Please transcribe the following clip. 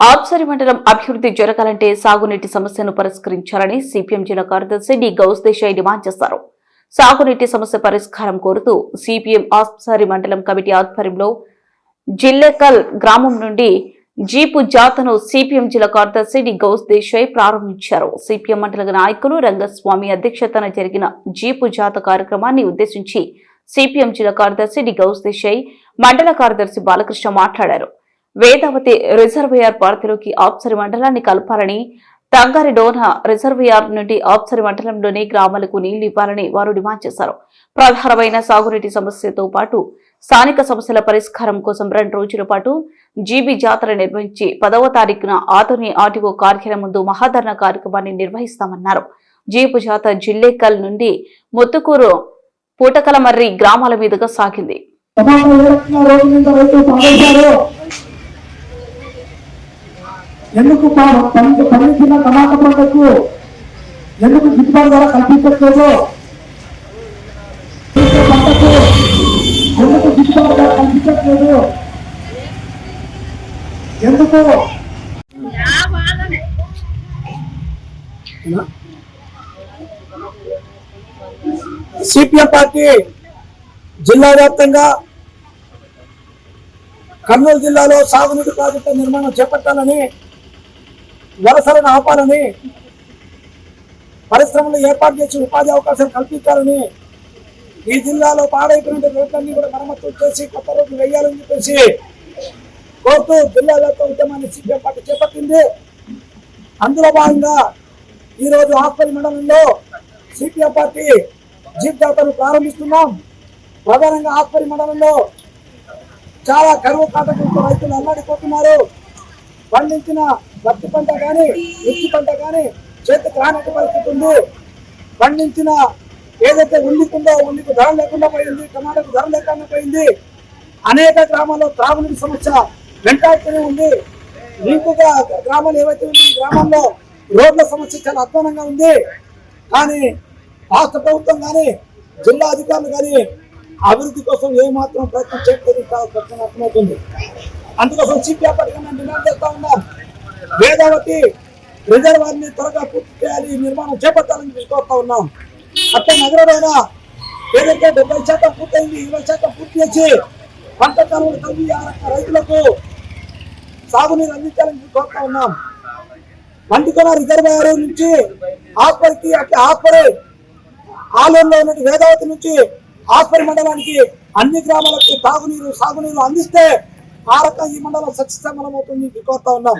ఆబ్సరి మండలం అభివృద్ధి జరగాలంటే సాగునీటి సమస్యను పరిష్కరించాలని సిపిఎం జిల్లా కార్యదర్శి డి. గౌస్ దేశాయ్ డిమాండ్ చేశారు. సాగునీటి సమస్య పరిష్కారం కోరుతూ సిపిఎం ఆబ్సరి మండలం కమిటీ ఆధ్వర్యంలో జిల్లెకల్ గ్రామం నుండి జీపు జాతను సిపిఎం జిల్లా కార్యదర్శి డి. గౌస్ దేశాయ్ ప్రారంభించారు. సిపిఎం మండల నాయకులు రంగస్వామి అధ్యక్షతన జరిగిన జీపు జాత కార్యక్రమాన్ని ఉద్దేశించి సిపిఎం జిల్లా కార్యదర్శి డి. గౌస్ దేశాయ్ మండల కార్యదర్శి బాలకృష్ణ మాట్లాడారు. వేదావతి రిజర్వాయర్ పరిధిలోకి ఆప్సరి మండలాన్ని కలపాలని తంగారి డోన రిజర్వాయర్ నుండి ఆప్సరి మండలంలోని గ్రామాలకు నీళ్ళు ఇవ్వాలని వారు డిమాండ్ చేశారు. ప్రధానమైన సాగునీటి సమస్యతో పాటు స్థానిక సమస్యల పరిష్కారం కోసం రెండు రోజుల పాటు జీబీ జాతర నిర్వహించి పదవ తారీఖున ఆతని ఆర్టీఓ కార్యాలయం ముందు మహాధరణ కార్యక్రమాన్ని నిర్వహిస్తామన్నారు. జీపు జాతర జిల్లేకల్ నుండి ముత్తుకూరు పూటకలమర్రి గ్రామాల మీదుగా సాగింది టమాటా ఏ రకంగా రోడ్డు మీద రైతులు పాడేశారు ఎందుకు పండించిన టమాటా పంటకు ఎందుకు గిట్టుబాటు ధర కల్పించట్లేదు? పంటకు ఎందుకు గిట్టుబాటు ధర కల్పించట్లేదు? ఎందుకు? సిపిఎం పార్టీ జిల్లా వ్యాప్తంగా కర్నూలు జిల్లాలో సాగునీటి ప్రాజెక్టు నిర్మాణం చేపట్టాలని వలసలను ఆపాలని పరిశ్రమలు ఏర్పాటు చేసి ఉపాధి అవకాశాలు కల్పించాలని ఈ జిల్లాలో పాడైపోయిన రోడ్లన్నీ కూడా మరమ్మతులు చేసి కొత్త రోడ్లు వేయాలని చెప్పేసి కోరుతూ జిల్లా వ్యాప్త ఉద్యమాన్ని సిపిఎం పార్టీ చేపట్టింది. అందులో భాగంగా ఈరోజు ఆస్పత్రి మండలంలో సిపిఎం పార్టీ జీప్ జాతరను ప్రారంభిస్తున్నాం. ప్రధానంగా ఆస్పత్రి మండలంలో చాలా కరువు కాటకులతో రైతులు అల్లాడిపోతున్నారు. పండించిన పత్తి పంట కానీ మిర్చి పంట కానీ చేతికి రానట్టు పరిస్థితి ఉంది. పండించిన ఏదైతే ఉండికుందో ఉండికి ధర లేకుండా పోయింది టమాటాకు ధర లేకుండా పోయింది అనేక గ్రామాల్లో త్రాగునీటి సమస్య వెంటాడుతూనే ఉంది. ఇంకొక గ్రామాలు ఏవైతే ఉన్నాయి ఈ గ్రామాల్లో రోడ్ల సమస్య చాలా అధ్వానంగా ఉంది. కానీ రాష్ట్ర ప్రభుత్వం కానీ జిల్లా అధికారులు కానీ అభివృద్ధి కోసం ఏమాత్రం ప్రయత్నం చేయట్లేదు. చాలా స్పష్టంగా అర్థమవుతుంది. అందుకోసం చీఫ్ పథకం మేము డిమాండ్ చేస్తా ఉన్నాం. వేదావతి రిజర్వాయర్ని త్వరగా పూర్తి చేయాలి నిర్మాణం చేపట్టాలని తీసుకొస్తా ఉన్నాం. అట్టే నగరంలోన ఏదైతే డెబ్బై శాతం పూర్తయింది ఇరవై శాతం పూర్తి చేసి పంట కాలువలు తల్లి రైతులకు సాగునీరు అందించాలని కోరుతా ఉన్నాం. మంటికొన రిజర్వాయర్ నుంచి ఆస్పరికి అంటే ఆస్పరి ఆలయంలో ఉన్న వేదావతి నుంచి ఆస్పరి మండలానికి అన్ని గ్రామాలకు తాగునీరు సాగునీరు అందిస్తే భారత రకంగా ఈ మండలం సస్యశ్యామలం అవుతుంది. కోరుతా ఉన్నాం.